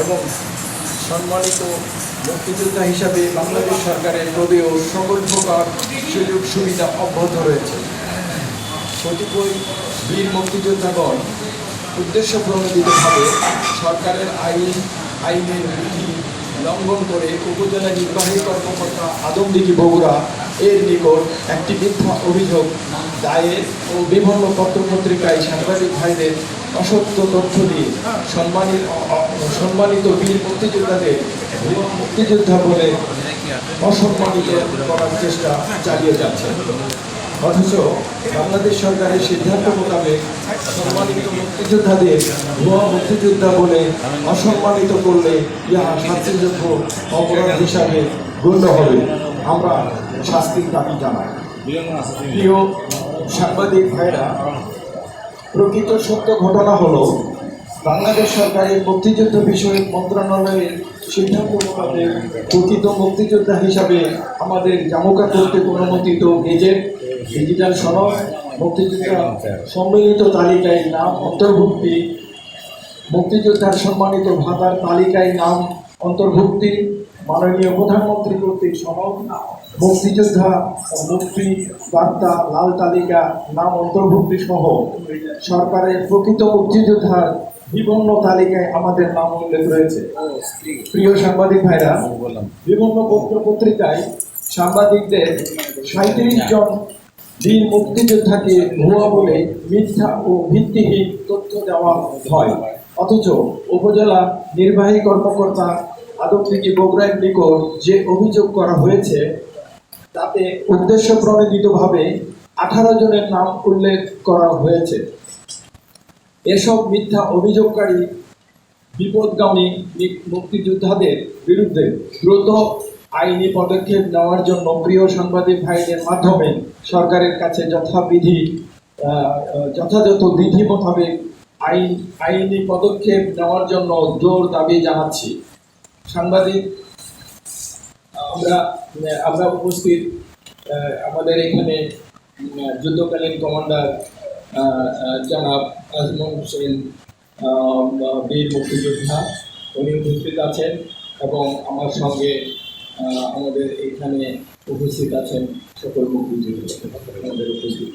এবং সম্মানিত মুক্তিযোদ্ধা হিসাবে বাংলাদেশ সরকারের প্রদেয় সকল প্রকার সুযোগ সুবিধা অব্যাহত রয়েছে। কতিপয় বীর মুক্তিযোদ্ধাগণ উদ্দেশ্য প্রণোদিতভাবে সরকারের আইন, আইনের বিধি লঙ্ঘন করে উপজেলা নির্বাহী কর্মকর্তা আদমদিঘি বগুড়া এর নিকট একটি মিথ্যা অভিযোগ দায়ের ও বিভিন্ন পত্রপত্রিকায় সাংবাদিক ভাইদের অসত্য তথ্য দিয়ে সম্মানিত সম্মানিত বীর মুক্তিযোদ্ধাদের মুক্তিযোদ্ধা বলে অসম্মানিত করার চেষ্টা চালিয়ে যাচ্ছে। অথচ বাংলাদেশ সরকারের সিদ্ধান্ত মোতাবেক সম্মানিত মুক্তিযোদ্ধাদের ভুয়া মুক্তিযোদ্ধা বলে অসম্মানিত করলে ইহা শাস্তিযোগ্য অপরাধ হিসাবে গণ্য হবে। আমরা শাস্তির দাবি জানায়। প্রিয় সাংবাদিক ভাইরা প্রকৃত সত্য ঘটনা হলো বাংলাদেশ সরকারের মুক্তিযুদ্ধ বিষয়ক মন্ত্রণালয়ের সিদ্ধান্ত মোতাবেক প্রকৃত মুক্তিযোদ্ধা হিসাবে আমাদের জামুকা কর্তৃক অনুমোদিত গেজেট ডিজিটাল সনদ মুক্তিযোদ্ধা সম্মিলিত তালিকায় নাম অন্তর্ভুক্তি মুক্তিযোদ্ধার সম্মানিত ভাতার তালিকায় নাম অন্তর্ভুক্তি, মাননীয় প্রধানমন্ত্রী কর্তৃক সনদ মুক্তিযোদ্ধা মুক্তি বার্তা, লাল তালিকা, নাম অন্তর্ভুক্তি সহ সরকারের প্রকৃত মুক্তিযোদ্ধার বিভিন্ন তালিকায় আমাদের নাম উল্লেখ রয়েছে। প্রিয় সাংবাদিক ভাইরা, বিভিন্ন পত্র পত্রিকায় সাংবাদিকদের সাঁত্রিশ জন বীর মুক্তিযোদ্ধাকে ভুয়া বলে মিথ্যা ও ভিত্তিহীন তথ্য দেওয়া হয়। অথচ উপজেলা নির্বাহী কর্মকর্তা আদমদিঘি বগুড়ার নিকট যে অভিযোগ করা হয়েছে, তাতে উদ্দেশ্য প্রণোদিতভাবে আঠারো জনের নাম উল্লেখ করা হয়েছে। এসব মিথ্যা অভিযোগকারী বিপদগামী মুক্তিযোদ্ধাদের বিরুদ্ধে দ্রুত আইনি পদক্ষেপ নেওয়ার জন্য প্রিয় সাংবাদিক ভাইদের মাধ্যমে সরকারের কাছে যথাবিধি যথাযথ বিধি মোতাবেক আইন, আইনি পদক্ষেপ নেওয়ার জন্য জোর দাবি জানাচ্ছি। সাংবাদিক, আমরা আমরা উপস্থিত আমাদের এখানে যুদ্ধকালীন কমান্ডার জনাব আজমল হোসেন বীর মুক্তিযোদ্ধা, উনি উপস্থিত আছেন এবং আমার সঙ্গে আমাদের এখানে উপস্থিত আছেন সকল মুক্তিযোদ্ধা, আমাদের উপস্থিত।